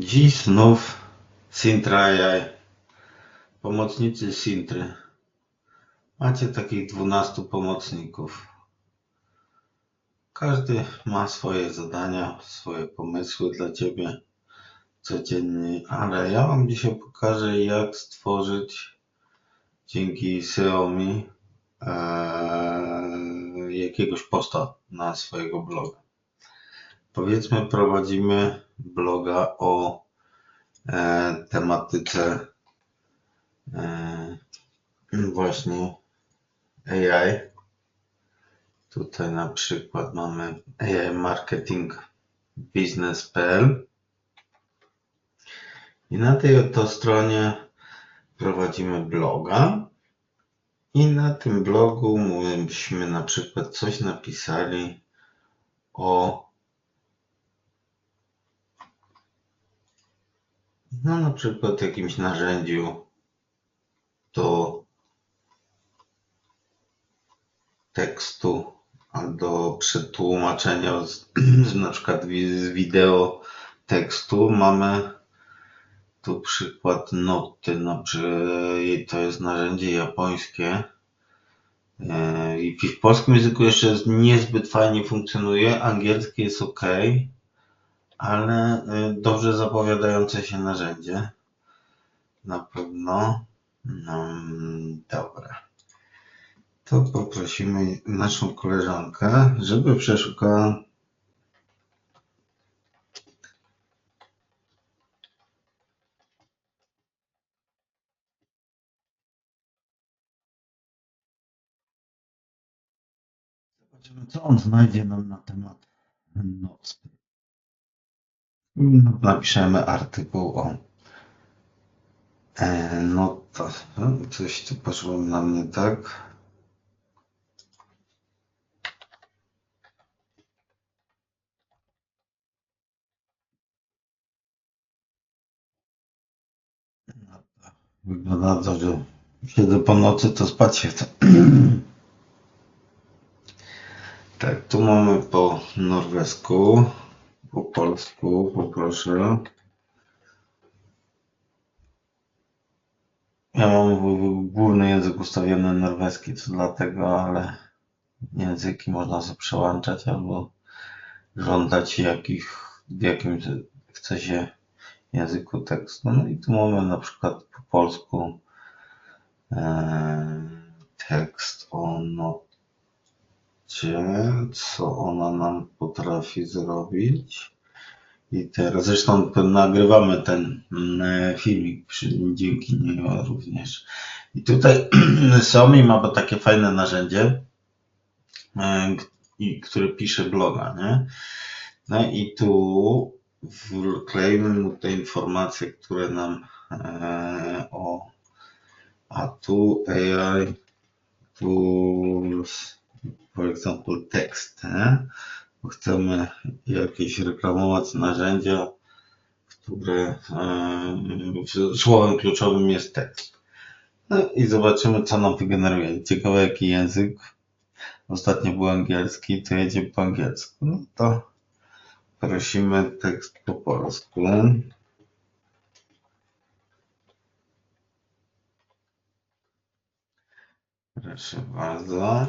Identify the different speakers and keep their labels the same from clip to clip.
Speaker 1: Dziś znów Sintra AI. Pomocnicy Sintry. Macie takich 12 pomocników. Każdy ma swoje zadania, swoje pomysły dla Ciebie codziennie, ale ja Wam dzisiaj pokażę jak stworzyć dzięki Xiaomi ee, jakiegoś posta na swojego bloga. Powiedzmy prowadzimy bloga o e, tematyce e, właśnie AI. Tutaj na przykład mamy AI Marketing Business.pl i na tej oto stronie prowadzimy bloga i na tym blogu byśmy na przykład coś napisali o no na przykład jakimś narzędziu do tekstu albo przetłumaczenia z na przykład z wideo tekstu mamy tu przykład noty, no, to jest narzędzie japońskie. E, i w polskim języku jeszcze niezbyt fajnie funkcjonuje, angielski jest ok, ale e, dobrze zapowiadające się narzędzie. Na pewno. No, dobra. To poprosimy naszą koleżankę, żeby przeszukała Zobaczymy, co on znajdzie nam na temat NOSP. Napiszemy artykuł o e, no to coś tu poszło na mnie tak. No wygląda to, że siedzę po nocy, to spać się chce. Tak, tu mamy po norwesku, po polsku, poproszę. Ja mam główny język ustawiony norweski, co dlatego, ale języki można sobie przełączać albo żądać jakich, w jakim chce się języku tekstu. No i tu mamy na przykład po polsku e, tekst o no, co ona nam potrafi zrobić. I teraz zresztą nagrywamy ten mm, filmik dzięki niej również. I tutaj Xiaomi ma takie fajne narzędzie, e, które pisze bloga, nie? No i tu wklejmy mu te informacje, które nam e, o a tu AI Tools for example nie? Bo chcemy jakieś reklamować narzędzia, które e, słowem kluczowym jest tekst. No i zobaczymy, co nam wygeneruje. Ciekawe, jaki język. Ostatnio był angielski, to jedzie po angielsku. No to prosimy tekst po polsku. Proszę bardzo.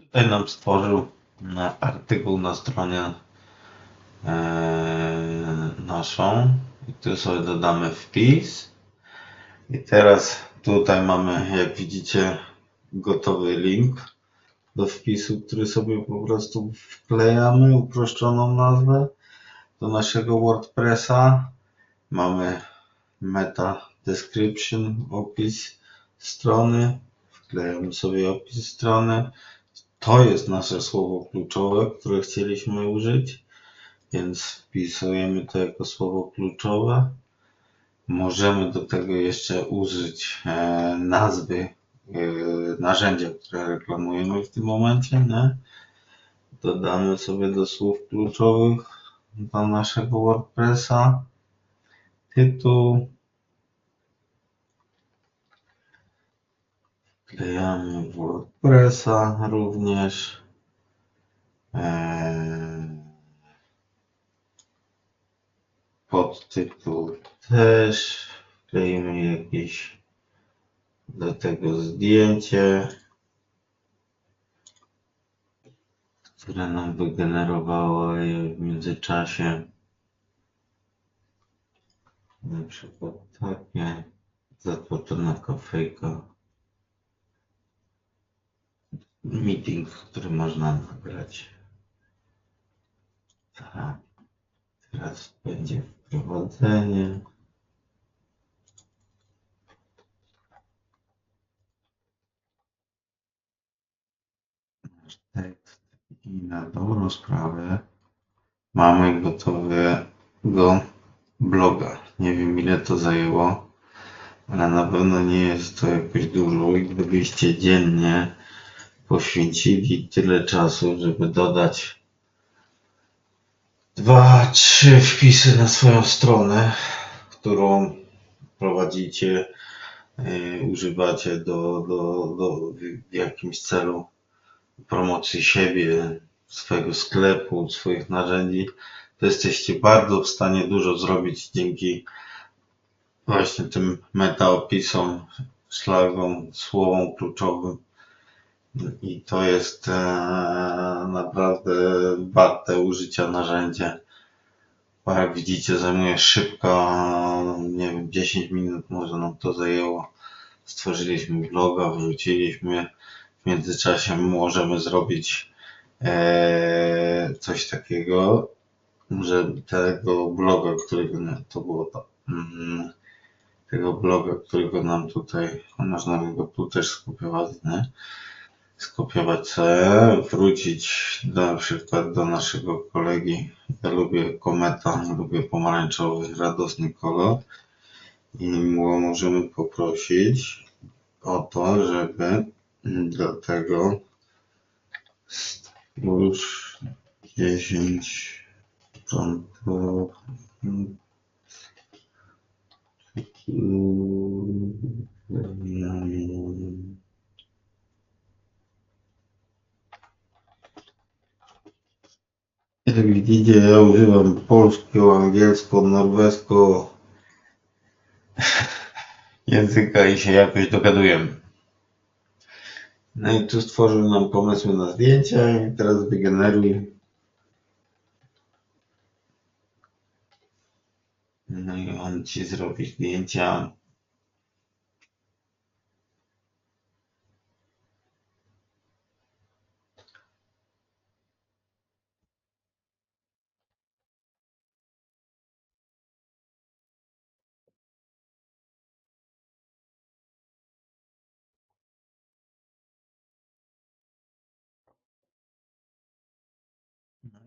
Speaker 1: Tutaj nam stworzył artykuł na stronie e, naszą. I tu sobie dodamy wpis. I teraz tutaj mamy, jak widzicie, gotowy link do wpisu, który sobie po prostu wklejamy, uproszczoną nazwę do naszego WordPressa. Mamy meta description, opis strony. Wklejamy sobie opis strony. To jest nasze słowo kluczowe, które chcieliśmy użyć, więc wpisujemy to jako słowo kluczowe. Możemy do tego jeszcze użyć e, nazwy e, narzędzia, które reklamujemy w tym momencie. Nie? dodamy sobie do słów kluczowych do naszego WordPressa tytuł. Wklejamy WordPressa również. Eee, podtytuł też. Wklejmy jakieś do tego zdjęcie, które nam wygenerowało w międzyczasie. Na przykład takie zatłoczona kafejka. Meeting, który można nagrać. Tak. Teraz będzie wprowadzenie. Tekst i na dobrą sprawę mamy gotowego bloga. Nie wiem ile to zajęło, ale na pewno nie jest to jakoś dużo i gdybyście dziennie poświęcili tyle czasu, żeby dodać dwa, trzy wpisy na swoją stronę, którą prowadzicie, yy, używacie do, do, do, w jakimś celu promocji siebie, swojego sklepu, swoich narzędzi, to jesteście bardzo w stanie dużo zrobić dzięki właśnie tym metaopisom, szlagom, słowom kluczowym. I to jest e, naprawdę warte użycia narzędzie. Bo jak widzicie, zajmuje szybko, nie wiem, 10 minut może nam to zajęło. Stworzyliśmy bloga, wrzuciliśmy. W międzyczasie możemy zrobić e, coś takiego, że tego bloga, którego to było to, mm, tego bloga, którego nam tutaj, można go tu też skopiować, nie? Skopiować sobie, wrócić na przykład do naszego kolegi. Ja lubię kometa, lubię pomarańczowy, radosny kolor i możemy poprosić o to, żeby do tego już 10 początków Widzicie, ja używam polskiego, angielskiego, norweskiego języka i się jakoś dogadujemy. No i tu stworzył nam pomysły na zdjęcia i teraz wygeneruj. No i on ci zrobi zdjęcia.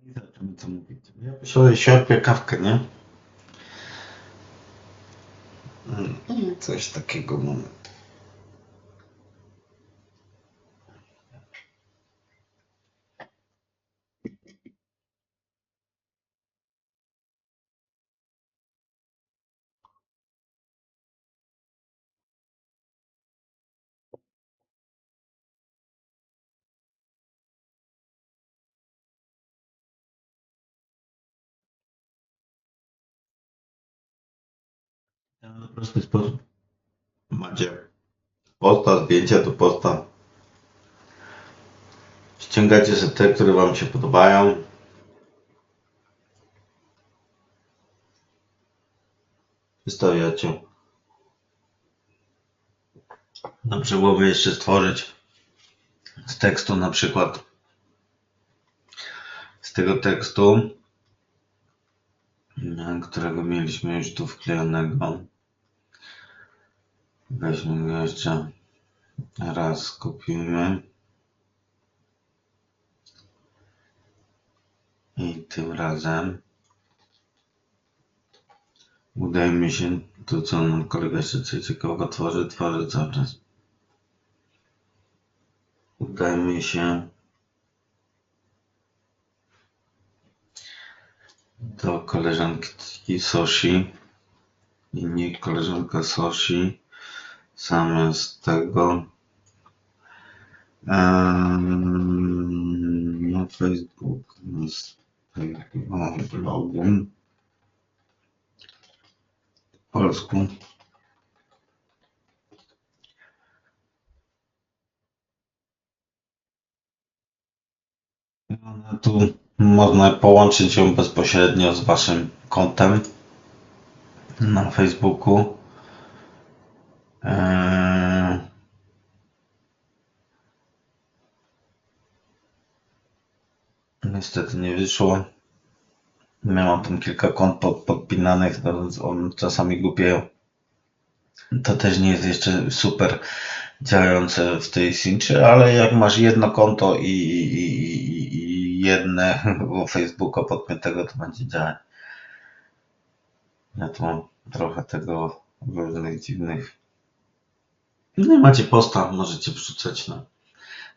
Speaker 1: I zobaczymy co mówić. Ja sobie siorpię kawkę, nie? Mm, Coś takiego mamy. W prosty sposób. Macie posta, zdjęcia do posta. Ściągacie sobie te, które Wam się podobają. Wystawiacie. Dobrze byłoby jeszcze stworzyć z tekstu na przykład z tego tekstu, którego mieliśmy już tu wklejonego. Weźmy go jeszcze raz, kopiujmy. I tym razem udajmy się, tu co nam kolega jeszcze coś ciekawego tworzy, tworzy cały czas. Udajmy się do koleżanki Soshi. I nie koleżanka Soshi. Zamiast tego em, na Facebook z tego blogu po polsku. Tu można połączyć ją bezpośrednio z waszym kontem na Facebooku. Niestety nie wyszło. Miałam tam kilka kont pod, podpinanych, no on czasami głupieją. To też nie jest jeszcze super działające w tej Sinczy, ale jak masz jedno konto i, i, i, i jedne Facebooka podpiętego, to będzie działać. Ja tu mam trochę tego różnych dziwnych. No i macie posta, możecie wrzucać na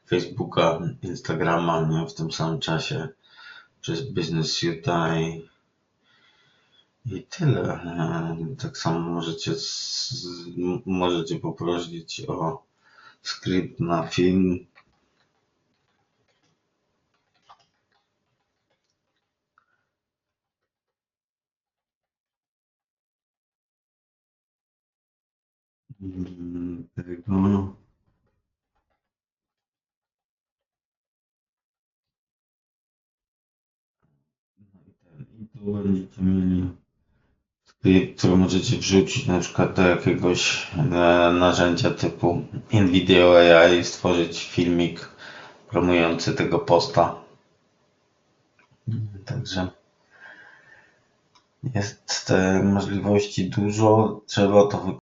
Speaker 1: Facebooka, Instagrama, nie w tym samym czasie przez Business Suite i, i tyle. E, Tak samo możecie, możecie poprosić o skrypt na film. Mm, Tego. No i ten- I tu który możecie wrzucić na przykład do jakiegoś e, narzędzia typu InVideo AI i stworzyć filmik promujący tego posta. Także jest te możliwości dużo, trzeba to wykorzystać.